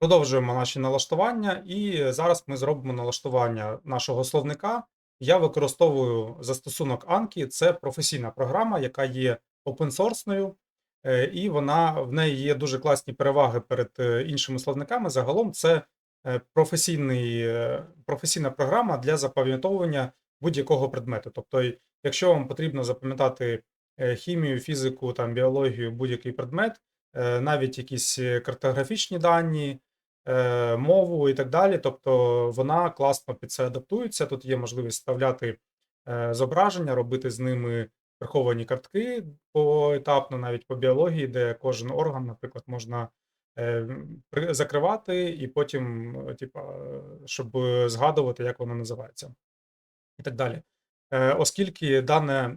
Продовжуємо наші налаштування, і зараз ми зробимо налаштування нашого словника. Я використовую застосунок Anki. Це професійна програма, яка є опенсорсною, е, і вона в неї є дуже класні переваги перед е, іншими словниками. Загалом це е, професійний, професійна програма для запам'ятовування будь-якого предмету. Тобто, якщо вам потрібно запам'ятати хімію, фізику, там, біологію, будь-який предмет, навіть якісь картографічні дані, мову і так далі. Тобто вона класно під це адаптується. Тут є можливість вставляти е, зображення, робити з ними приховані картки поетапно, навіть по біології, де кожен орган, наприклад, можна е, закривати і потім, е, типа, е, щоб згадувати, як воно називається, і так далі. Е, Оскільки дане,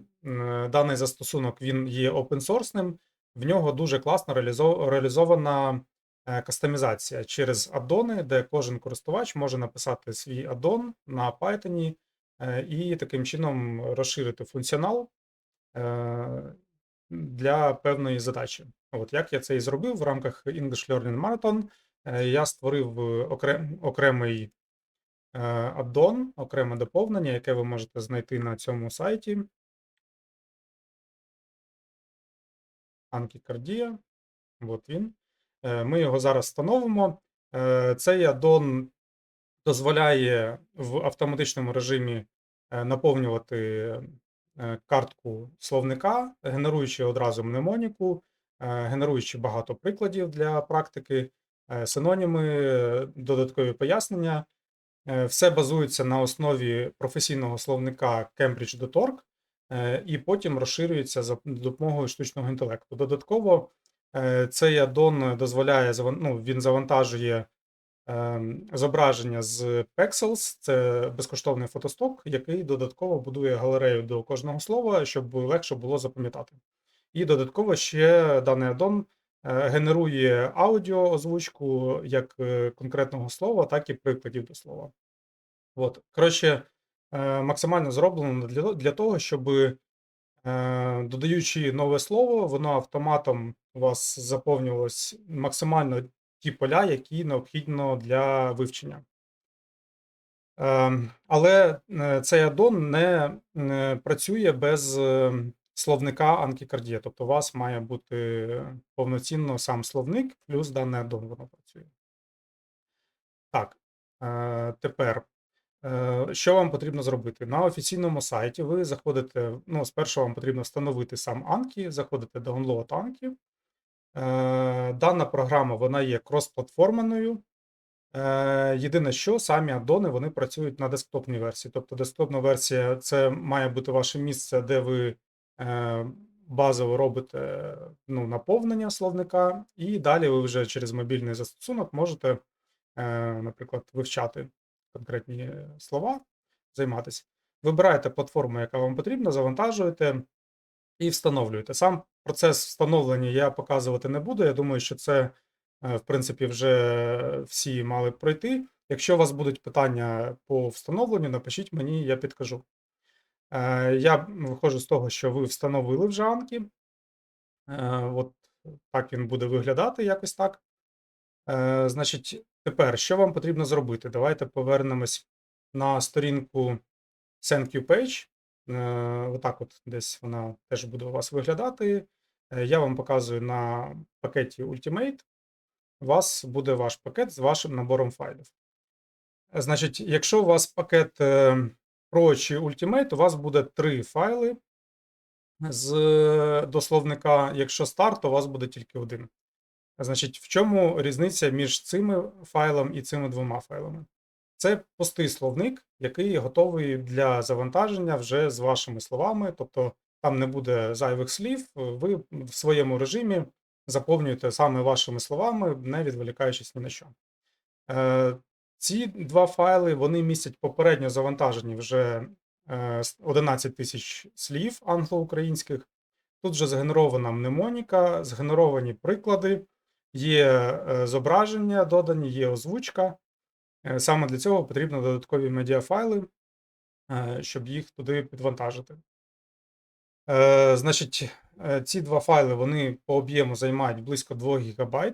даний застосунок він є опенсорсним, в нього дуже класно реалізо- реалізована е, кастомізація через аддони, де кожен користувач може написати свій аддон на Python е, і таким чином розширити функціонал е, для певної задачі. От як я це і зробив в рамках English Learning Marathon, е, я створив окрем, окремий е, аддон, окреме доповнення, яке ви можете знайти на цьому сайті. Анкікардія. От він. Е, Ми його зараз встановимо. Е, Цей аддон дозволяє в автоматичному режимі е, наповнювати картку словника, генеруючи одразу мнемоніку, генеруючи багато прикладів для практики, синоніми, додаткові пояснення. Все базується на основі професійного словника Cambridge.org і потім розширюється за допомогою штучного інтелекту. Додатково цей аддон дозволяє ну, він завантажує ем, зображення з Pexels, це безкоштовний фотосток, який додатково будує галерею до кожного слова, щоб легше було запам'ятати. І додатково ще даний аддон е, генерує аудіо озвучку як е, конкретного слова, так і прикладів до слова. От. Коротше, е, максимально зроблено для, того, щоб, е, додаючи нове слово, воно автоматом у вас заповнювалось максимально ті поля, які необхідно для вивчення. Ем, Але е, цей аддон не е, працює без е, словника Anki Тобто у вас має бути повноцінно сам словник, плюс даний аддон воно працює. Так, е, тепер, е, що вам потрібно зробити? На офіційному сайті ви заходите, ну, спершу вам потрібно встановити сам Anki, заходите Download Anki. Е, Дана програма вона є кросплатформеною. Е, Єдине, що самі аддони вони працюють на десктопній версії. Тобто десктопна версія це має бути ваше місце, де ви е, базово робите ну, наповнення словника, і далі ви вже через мобільний застосунок можете, е, наприклад, вивчати конкретні слова, займатися. Вибираєте платформу, яка вам потрібна, завантажуєте і встановлюєте. Сам процес встановлення я показувати не буду. Я думаю, що це, е, в принципі, вже всі мали пройти. Якщо у вас будуть питання по встановленню, напишіть мені, я підкажу. Е, Я виходжу з того, що ви встановили вже Анки. Е, От так він буде виглядати, якось так. Значить, тепер, що вам потрібно зробити? Давайте повернемось на сторінку Thank you page. Е, Отак, от десь вона теж буде у вас виглядати. Е, Я вам показую на пакеті Ultimate. У вас буде ваш пакет з вашим набором файлів. Е, Значить, якщо у вас пакет Pro чи Ultimate, у вас буде три файли з е, до словника. Якщо Start, то у вас буде тільки один. Значить, в чому різниця між цими файлом і цими двома файлами? Це пустий словник, який готовий для завантаження вже з вашими словами. Тобто там не буде зайвих слів. Ви в своєму режимі заповнюєте саме вашими словами, не відволікаючись ні на що. Е, Ці два файли вони містять попередньо завантажені вже е, с- 11 тисяч слів англо-українських. Тут вже згенерована мнемоніка, згенеровані приклади, є е, зображення додані, є озвучка. Е, Саме для цього потрібно додаткові медіафайли, е, щоб їх туди підвантажити. Значить, ці два файли вони по об'єму займають близько 2 ГБ.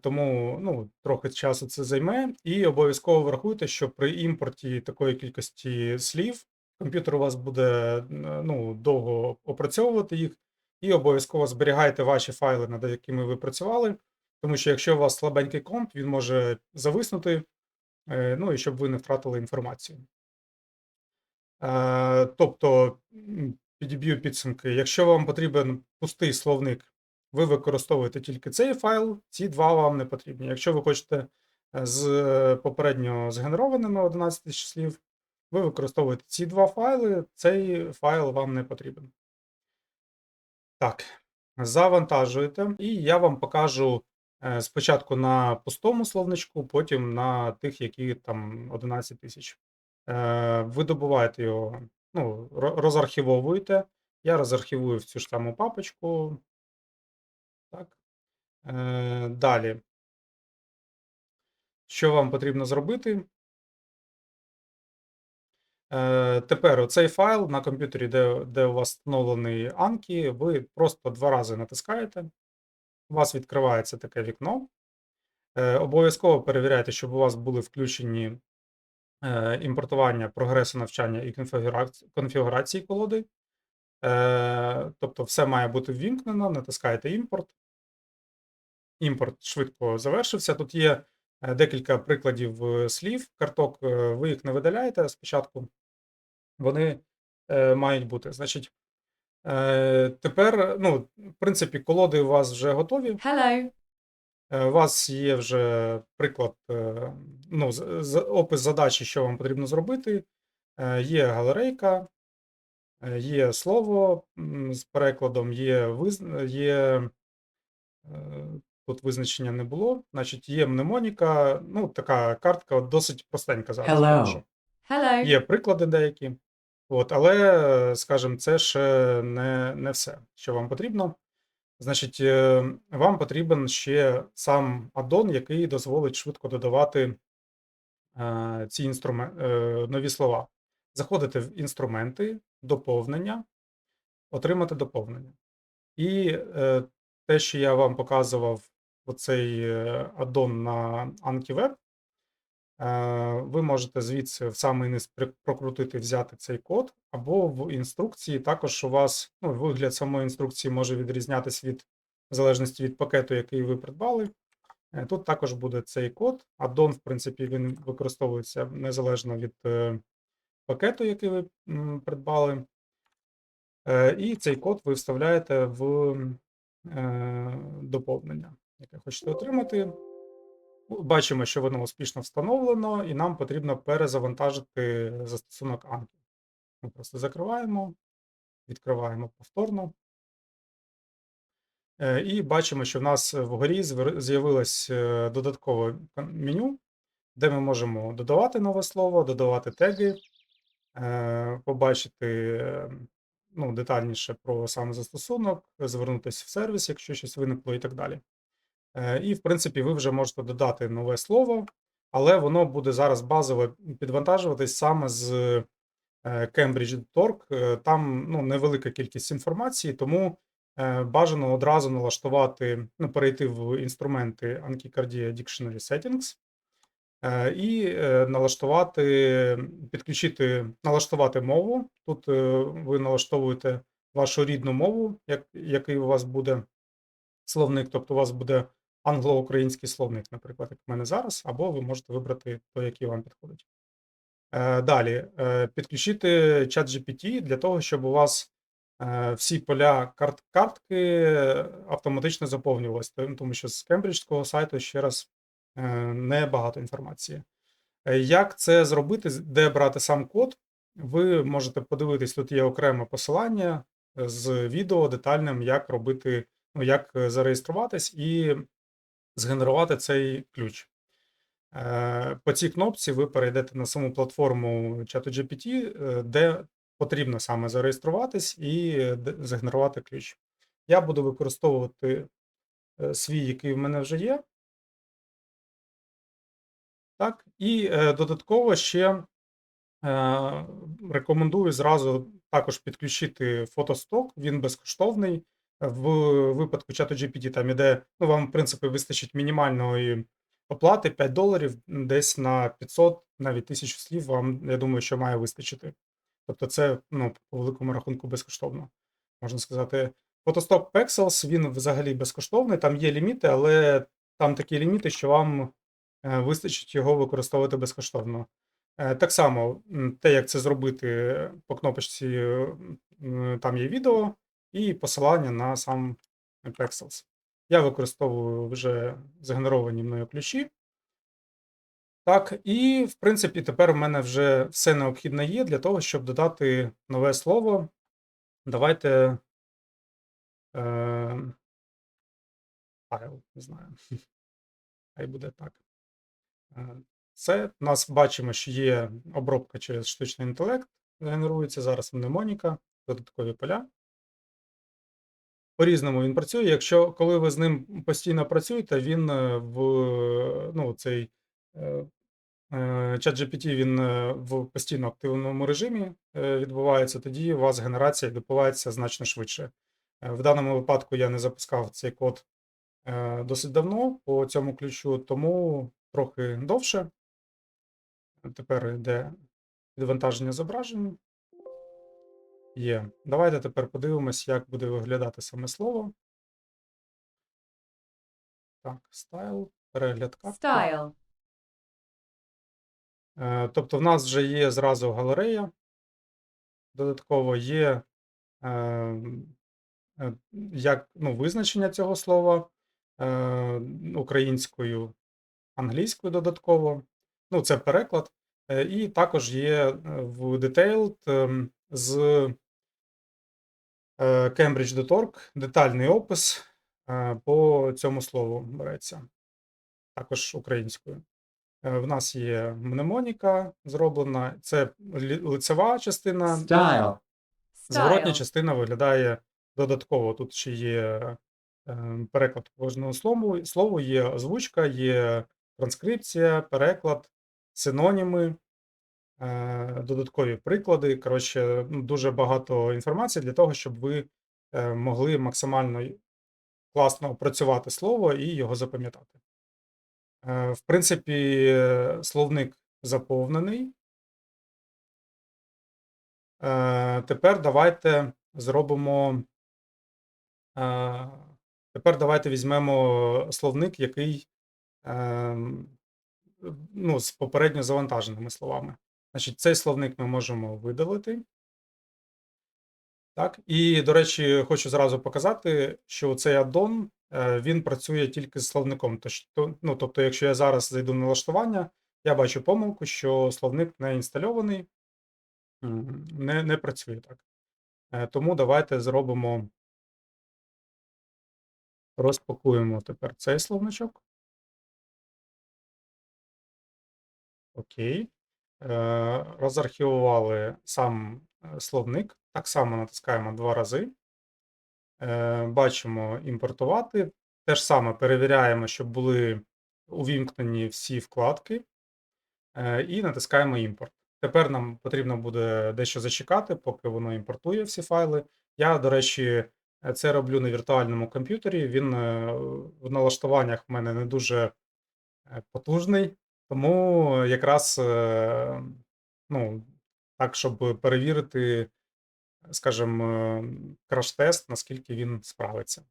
Тому ну, трохи часу це займе. І обов'язково врахуйте, що при імпорті такої кількості слів комп'ютер у вас буде ну, довго опрацьовувати їх, і обов'язково зберігайте ваші файли, над якими ви працювали. Тому що якщо у вас слабенький комп, він може зависнути, е, ну і щоб ви не втратили інформацію. Е, Тобто, підіб'ю підсумки. Якщо вам потрібен пустий словник, ви використовуєте тільки цей файл, ці два вам не потрібні. Якщо ви хочете е, з попередньо згенерованими 11 тисяч слів, ви використовуєте ці два файли, цей файл вам не потрібен. Так, завантажуєте, і я вам покажу е, спочатку на пустому словничку, потім на тих, які там 11 тисяч. Е, Ви добуваєте його, ну, ро- розархівовуєте. Я розархівую в цю ж саму папочку. Так. Е, Далі. Що вам потрібно зробити? Е, Тепер оцей файл на комп'ютері, де, де у вас встановлений Anki, ви просто два рази натискаєте. У вас відкривається таке вікно. Е, Обов'язково перевіряйте, щоб у вас були включені е, імпортування прогресу навчання і конфігурації, колоди. Тобто, все має бути ввімкнено, натискаєте імпорт. Імпорт швидко завершився. Тут є декілька прикладів слів, карток, ви їх не видаляєте спочатку. Вони е, мають бути. Значить, е, тепер, ну, в принципі, колоди у вас вже готові. Hello. Е, У вас є вже приклад, е, ну, з- з- опис задачі, що вам потрібно зробити. Е, Є галерейка, е, є слово м, з перекладом, є, виз... є е, тут визначення не було. Значить, є мнемоніка, ну, така картка досить простенька зараз. Hello. що. Hello. Є приклади деякі. От, але, скажімо, це ще не, не все, що вам потрібно. Значить, е, вам потрібен ще сам аддон, який дозволить швидко додавати е, ці інструмен... е, нові слова. Заходите в інструменти, доповнення, отримати доповнення. І те, що я вам показував, оцей аддон на AnkiWeb, Ви можете звідси в самий низ прокрутити, взяти цей код, або в інструкції також у вас ну, вигляд самої інструкції може відрізнятися від в залежності від пакету, який ви придбали. Е, Тут також буде цей код. Аддон, в принципі, він використовується незалежно від е, пакету, який ви придбали. Е, І цей код ви вставляєте в е, доповнення, яке хочете отримати. Бачимо, що воно успішно встановлено, і нам потрібно перезавантажити застосунок Anki. Ми просто закриваємо, відкриваємо повторно. Е, І бачимо, що в нас вгорі з'явилось е, додаткове меню, де ми можемо додавати нове слово, додавати теги, е, побачити ну, детальніше про сам застосунок, звернутися в сервіс, якщо щось виникло, і так далі. Е, І, в принципі, ви вже можете додати нове слово, але воно буде зараз базово підвантажуватись саме з е, Cambridge.org. Е, Там ну, невелика кількість інформації, тому бажано одразу налаштувати, ну, перейти в інструменти Ankicardia Dictionary Settings і налаштувати, підключити, налаштувати мову. Тут ви налаштовуєте вашу рідну мову, як, який у вас буде словник, тобто у вас буде англо-український словник, наприклад, як в мене зараз, або ви можете вибрати той, який вам підходить. Е, Далі, е, підключити чат GPT для того, щоб у вас е, всі поля карт картки автоматично заповнювалися, тому- що з кембриджського сайту ще раз небагато інформації. Як це зробити, де брати сам код? Ви можете подивитись, тут є окреме посилання з відео детальним, як робити, ну, як зареєструватись і згенерувати цей ключ. Е, По цій кнопці ви перейдете на саму платформу ChatGPT, е, де потрібно саме зареєструватись і е, згенерувати ключ. Я буду використовувати свій, який в мене вже є. Так, і додатково ще рекомендую зразу також підключити фотосток, він безкоштовний. В випадку чату GPT там іде, ну, вам, в принципі, вистачить мінімальної оплати 5 доларів, десь на 500, навіть 1000 слів вам, я думаю, що має вистачити. Тобто це, ну, по великому рахунку безкоштовно, можна сказати. Photostock Pexels, він взагалі безкоштовний, там є ліміти, але там такі ліміти, що вам е, вистачить його використовувати безкоштовно. Е, Так само, те, як це зробити по кнопочці, там є відео і посилання на сам Pexels. Я використовую вже згенеровані мною ключі. Так, і в принципі, тепер в мене вже все необхідне є для того, щоб додати нове слово. Давайте. Е, файл, не знаю. Хай буде так. Е, Це у нас бачимо, що є обробка через штучний інтелект, генерується зараз мнемоніка, додаткові поля. По-різному він працює. Якщо коли ви з ним постійно працюєте, він е, в ну, цей е, е, чат GPT він е, в постійно активному режимі е, відбувається, тоді у вас генерація відбувається значно швидше. Е, В даному випадку я не запускав цей код е, досить давно по цьому ключу, тому трохи довше. Тепер йде відвантаження зображень. Є. Давайте тепер подивимось, як буде виглядати саме слово. Так, стайл, перегляд картки. Style. Е, Тобто, в нас вже є зразу галерея. Додатково є е, е, як, ну, визначення цього слова е, українською, англійською додатково. Ну, це переклад. Е, І також є е, в Detailed ем, з е, Cambridge.org детальний опис е, по цьому слову береться. Також українською. Е, В нас є мнемоніка зроблена. Це лицева частина. Style. Зворотня Style. частина виглядає додатково. Тут ще є е, переклад кожного слову, слову, є озвучка, є транскрипція, переклад, синоніми, е, додаткові приклади. Коротше, ну, дуже багато інформації для того, щоб ви е, могли максимально класно опрацювати слово і його запам'ятати. Е, В принципі, е, словник заповнений. Е, Тепер давайте зробимо. е, Тепер давайте візьмемо словник, який ем, ну, з попередньо завантаженими словами. Значить, цей словник ми можемо видалити. Так, і, до речі, хочу зразу показати, що цей аддон е, він працює тільки з словником. Ну, тобто, якщо я зараз зайду в налаштування, я бачу помилку, що словник не інстальований, не, не працює так. Е, Тому давайте зробимо. Розпакуємо тепер цей словничок. Окей. Е, Розархівували сам е, словник. Так само натискаємо два рази. Е, Бачимо імпортувати. Те ж саме перевіряємо, щоб були увімкнені всі вкладки. І натискаємо імпорт. Тепер нам потрібно буде дещо зачекати, поки воно імпортує всі файли. Я, до речі, це роблю на віртуальному комп'ютері. Він в налаштуваннях в мене не дуже потужний, тому якраз е, ну, так, щоб перевірити, скажімо, краш-тест, наскільки він справиться.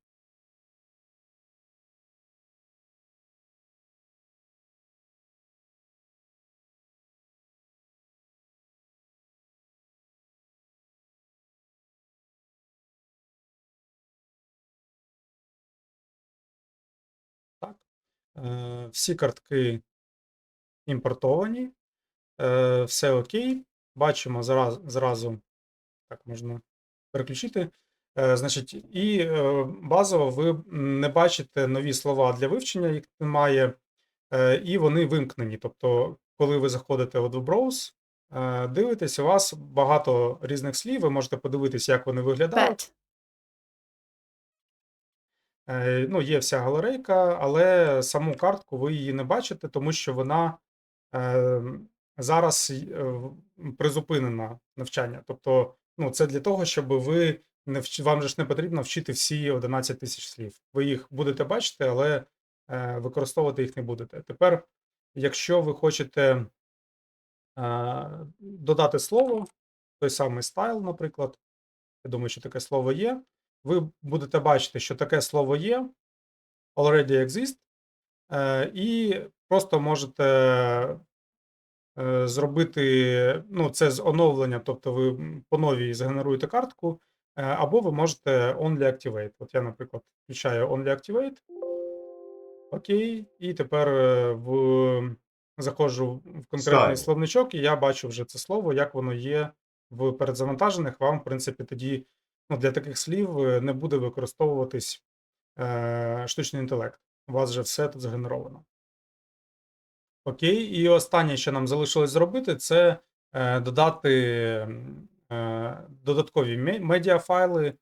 Так. Е, Всі картки імпортовані, е, все окей. Бачимо зразу, зразу так можна переключити. Е, Значить, і е, базово ви не бачите нові слова для вивчення, їх немає, е, і вони вимкнені. Тобто, коли ви заходите от в Browse, е, дивитесь, у вас багато різних слів, ви можете подивитись, як вони виглядають. Е, Ну, є вся галерейка, але саму картку ви її не бачите, тому що вона зараз й- е, призупинена навчання. Тобто, ну, це для того, щоб ви не вч... вам же ж не потрібно вчити всі 11 тисяч слів. Ви їх будете бачити, але е, використовувати їх не будете. Тепер, якщо ви хочете е, додати слово, той самий стайл, наприклад, я думаю, що таке слово є. Ви будете бачити, що таке слово є, already exist, і просто можете е, зробити ну, це з оновленням, тобто ви по новій згенеруєте картку, е, або ви можете only activate. От я, наприклад, включаю only activate. Окей, і тепер е, в... заходжу в конкретний Style. словничок, і я бачу вже це слово, як воно є в передзавантажених. Вам, в принципі, тоді ну, для таких слів не буде використовуватись е, штучний інтелект. У вас вже все тут згенеровано. Окей, і останнє, що нам залишилось зробити, це е, додати е, додаткові медіафайли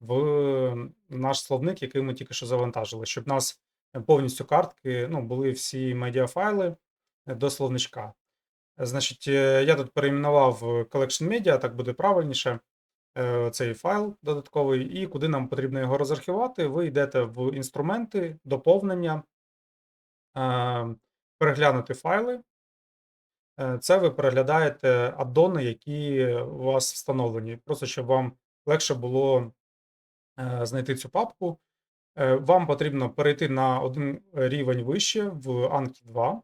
в наш словник, який ми тільки що завантажили, щоб у нас повністю картки ну, були всі медіафайли е, до словничка. Е, Значить, е, я тут перейменував в Collection Media, так буде правильніше. е, Цей файл додатковий, і куди нам потрібно його розархівати, ви йдете в інструменти, доповнення, е, переглянути файли. Е, Це ви переглядаєте аддони, які у вас встановлені. Просто щоб вам легше було е, знайти цю папку. Е, Вам потрібно перейти на один рівень вище в Anki 2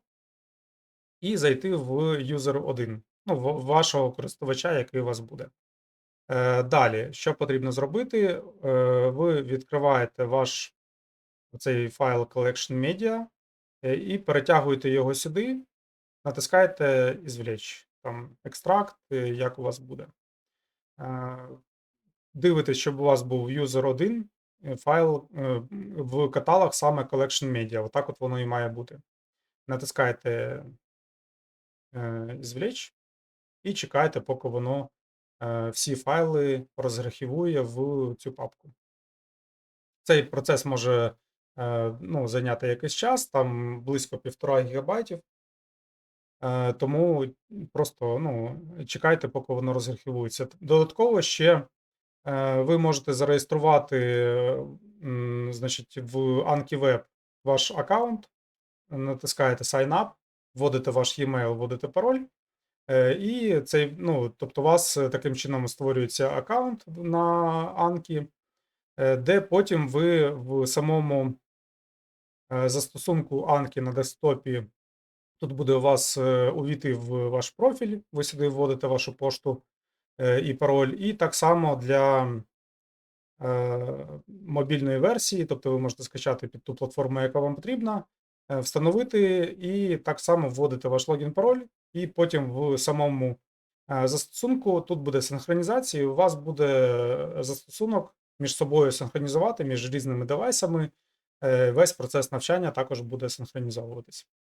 і зайти в User 1, ну, вашого користувача, який у вас буде. Далі, що потрібно зробити? Ви відкриваєте ваш цей файл Collection Media і перетягуєте його сюди, натискаєте «Извлечь», там екстракт, е, як у вас буде. Е, Дивитесь, щоб у вас був user 1 е, файл е, в каталог саме Collection Media. Отак от воно і має бути. Натискаєте е, «Извлечь» і чекаєте, поки воно е, всі файли розархівує в цю папку. Цей процес може е, ну, зайняти якийсь час, там близько 1,5 гігабайтів. Е, Тому просто ну, чекайте, поки воно розархівується. Додатково ще е, ви можете зареєструвати значить, в Anki Web ваш аккаунт, натискаєте Sign Up, вводите ваш e-mail, вводите пароль. Е, І цей, ну, тобто, у вас е, таким чином створюється аккаунт на е, де потім ви в самому е, застосунку Anki на десктопі. Тут буде у вас е, увійти в ваш профіль, ви сюди вводите вашу пошту е, і пароль, і так само для е, мобільної версії, тобто ви можете скачати під ту платформу, яка вам потрібна, е, встановити і так само вводити ваш логін пароль, і потім в самому е, застосунку тут буде синхронізація, у вас буде застосунок між собою синхронізувати між різними девайсами. Е, Весь процес навчання також буде синхронізовуватись.